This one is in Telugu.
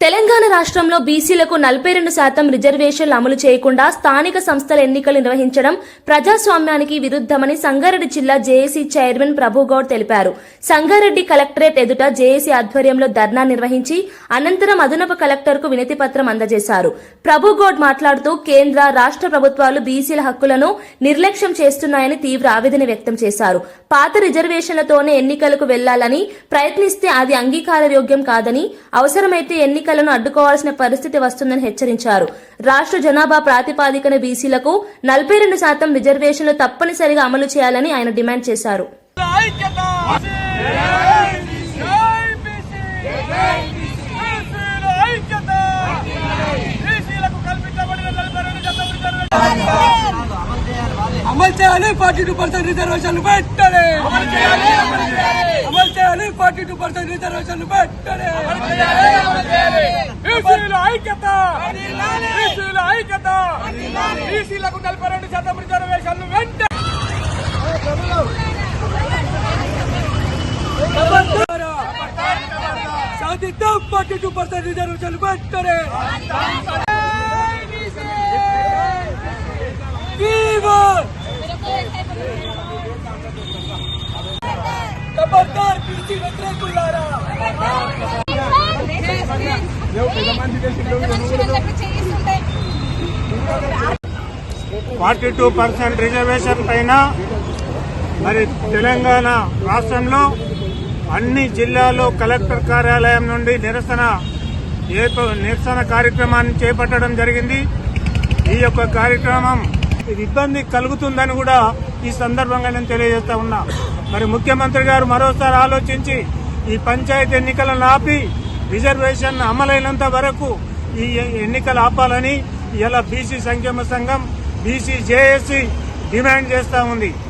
తెలంగాణ రాష్ట్రంలో బీసీలకు నలభై రెండు శాతం రిజర్వేషన్లు అమలు చేయకుండా స్థానిక సంస్థల ఎన్నికలు నిర్వహించడం ప్రజాస్వామ్యానికి విరుద్ధమని సంగారెడ్డి జిల్లా జేఏసీ చైర్మన్ ప్రభుగౌడ్ తెలిపారు. సంగారెడ్డి కలెక్టరేట్ ఎదుట జేఏసీ ఆధ్వర్యంలో ధర్నా నిర్వహించి అనంతరం అదనపు కలెక్టర్కు వినతి పత్రం అందజేశారు. ప్రభుగౌడ్ మాట్లాడుతూ కేంద్ర రాష్ట్ర ప్రభుత్వాలు బీసీల హక్కులను నిర్లక్ష్యం చేస్తున్నాయని తీవ్ర ఆవేదన వ్యక్తం చేశారు. పాత రిజర్వేషన్లతోనే ఎన్నికలకు వెళ్ళాలని ప్రయత్నిస్తే అది అంగీకారయోగ్యం కాదని అవసరమైతే ఎన్నిక ఎన్నికలను అడ్డుకోవాల్సిన పరిస్థితి వస్తుందని హెచ్చరించారు. రాష్ట్ర జనాభా ప్రాతిపాదికన బీసీలకు నలభై రెండు శాతం రిజర్వేషన్లు తప్పనిసరిగా అమలు చేయాలని ఆయన డిమాండ్ చేశారు. ఐక్యత జై బీసీ బీసీల ఐక్యత బీసీలకు కల్పించబడిన నలభై రెండు అమలు చేయాలి ఫార్టీ టూ పర్సెంట్ రిజర్వేషన్ పెట్టండి అమలు చేయాలి. ఫార్టీ టూ పర్సెంట్ రిజర్వేషన్ పెట్టండి బీసీల ఐక్యత. బీసీల ఐక్యత. బీసీలకు నలభై రెండు శాతం రిజర్వేషన్లు వెంట సాధిద్దాం ఫార్టీ టూ పర్సెంట్ రిజర్వేషన్ పెట్టండి ఫీవర్ వ్యతిరేకులారా ఫార్టీ టూ పర్సెంట్ రిజర్వేషన్ పైన మరి తెలంగాణ రాష్ట్రంలో అన్ని జిల్లాల్లో కలెక్టర్ కార్యాలయం నుండి నిరసన నిరసన కార్యక్రమాన్ని చేపట్టడం జరిగింది. ఈ యొక్క కార్యక్రమం ఇబ్బంది కలుగుతుందని కూడా ఈ సందర్భంగా నేను తెలియజేస్తా ఉన్నా. మరి ముఖ్యమంత్రి గారు మరోసారి ఆలోచించి ఈ పంచాయతీ ఎన్నికలను ఆపి రిజర్వేషన్ అమలైనంత వరకు ఈ ఎన్నికలు ఆపాలని ఇలా బీసీ సంక్షేమ సంఘం బీసీ జేఏసీ డిమాండ్ చేస్తూ ఉంది.